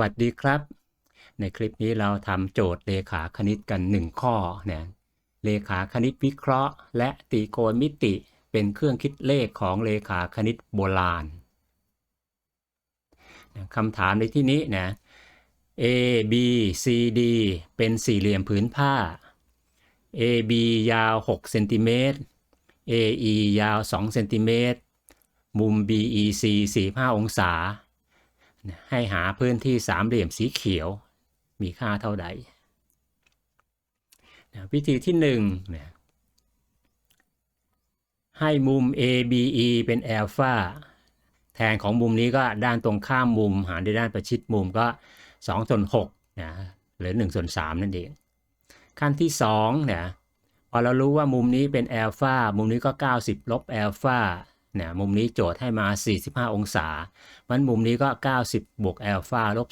วัสดีครับ ในคลิปนี้เราทำโจทย์เลขาคณิตกัน 1 ข้อนะเลขาคณิตวิเคราะห์ และตรีโกณมิติเป็นเครื่องคิดเลขของเลขาคณิตโบราณนะคำถามในที่นี้นะ A B C D เป็นสี่เหลี่ยมผืนผ้า A B ยาว6เซนติเมตร A E ยาว2เซนติเมตรมุม B E C 45 องศา ให้หาพื้นที่สามเหลี่ยมสีเขียว มีค่าเท่าใดวิธีที่หนึ่งนะให้มุม ABE เป็นอัลฟาแทนของมุมนี้ก็ด้านตรงข้ามมุม หารด้วยด้านประชิดมุมก็2ส่วน6นะหรือ1ส่วน3นั่นเอง ขั้นที่2นะพอเรารู้ว่ามุมนี้เป็นอัลฟามุมนี้ก็ 90 ลบอัลฟา นะมุมนี้โจทย์ให้มา 45 องศา มันมุมนี้ก็ 90 บวกอัลฟาลบ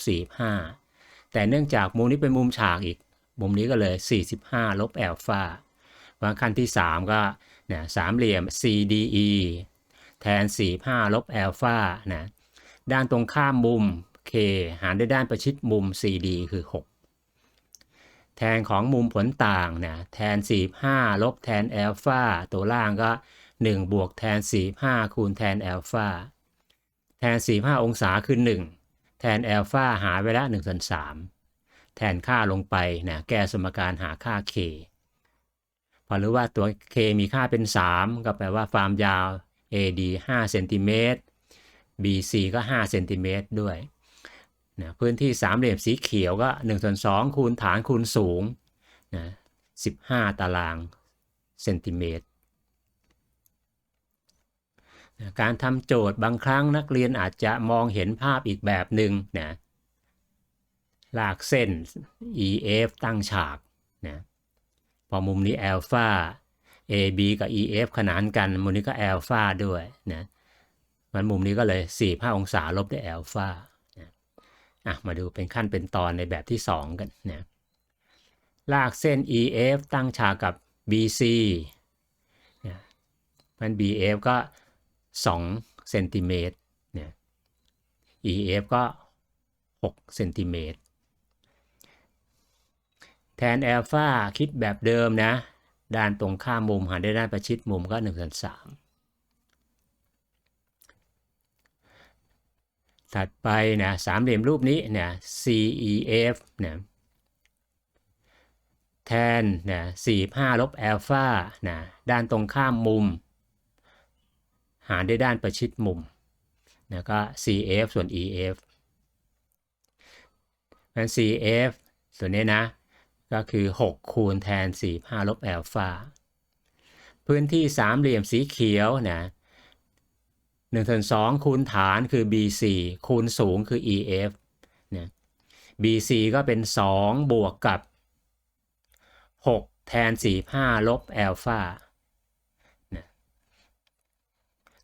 45 แต่เนื่องจากมุมนี้เป็นมุมฉากอีก มุมนี้ก็เลย 45 ลบอัลฟาว่าขั้นที่ 3 ก็นะสามเหลี่ยม CDE แทน 45 ลบอัลฟานะด้านตรงข้ามมุม K หารด้วยด้านประชิดมุม CD คือ 6 แทนของมุมผลต่างนะแทน 45 ลบแทนอัลฟาตัวล่างก็ 1 บวกแทน 45 คูณแทนอัลฟาแทน 45 องศาคือ 1 แทนอัลฟาหาไว้ละ1ส่วน3แทนค่าลงไปนะแก้สมการหาค่า k พอรู้ว่าตัว k มีค่าเป็น 3 ก็แปลว่าความยาว AD 5เซนติเมตร BC ก็5เซนติเมตรด้วยนะพื้นที่สามเหลี่ยมสีเขียวก็1ส่วน2คูณฐานคูณสูงนะ15 ตารางเซนติเมตร การทำโจทย์บางครั้งนักเรียนอาจจะมองเห็นภาพอีกแบบหนึ่งนะลากเส้น EF ตั้งฉากนะพอมุมนี้อัลฟา AB กับ EF ขนานกัน มุมนี้ก็อัลฟาด้วยนะมันมุมนี้ก็เลย 45 องศาลบด้วยอัลฟานะอะมาดูเป็นขั้นเป็นตอนในแบบที่ 2 กันนะลากเส้น EF ตั้งฉากกับ BC นะมัน BF ก็ 2เซนติเมตรเนี่ย EF ก็6เซนติเมตรแทนอัลฟาคิดแบบเดิมนะ ด้านตรงข้ามมุมหารด้วยด้านประชิดมุมก็1ส่วน3ถัดไปนะสามเหลี่ยมรูปนี้เนี่ย CEF เนี่ยแทนนะ45ลบอัลฟานะด้านตรงข้ามมุม หารด้วยด้านประชิดมุมนะก็ CF ส่วน EF งั้น CF ส่วนนี้นะ ก็คือ 6 คูณแทน 45 ลบแอลฟาพื้นที่สามเหลี่ยมสีเขียวนะ1ส่วน2คูณฐานคือ BC คูณสูงคือ EF นะ BC ก็เป็น 2 บวกกับ 6 แทน 45 ลบแอลฟา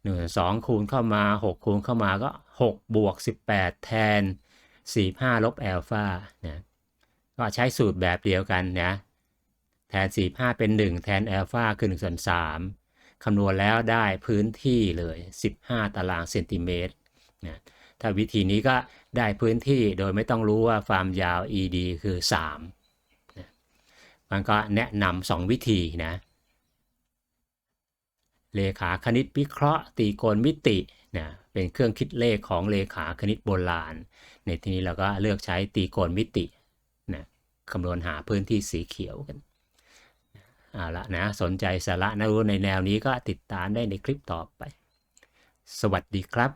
หนึ่งสองคูณเข้ามา 6 คูณเข้ามาก็ 6 บวก 18 แทน 45 ลบแอลฟานะก็ใช้สูตรแบบเดียวกันนะแทน 45 เป็น 1 แทนแอลฟาคือ1ส่วน3คำนวณแล้วได้พื้นที่เลย 15 ตารางเซนติเมตรนะถ้าวิธีนี้ก็ได้พื้นที่โดยไม่ต้องรู้ว่าความยาว ED คือ3นะมันก็แนะนำ2วิธีนะ เลขาคณิตวิเคราะห์ ตีโกณมิตินะเป็นเครื่องคิดเลขของเลขาคณิตโบราณ ในที่นี้เราก็เลือกใช้ตีโกณมิตินะคำนวณหาพื้นที่สีเขียวกันเอาละนะสนใจสาระนะรู้ในแนวนี้ก็ติดตามได้ในคลิปต่อไป สวัสดีครับ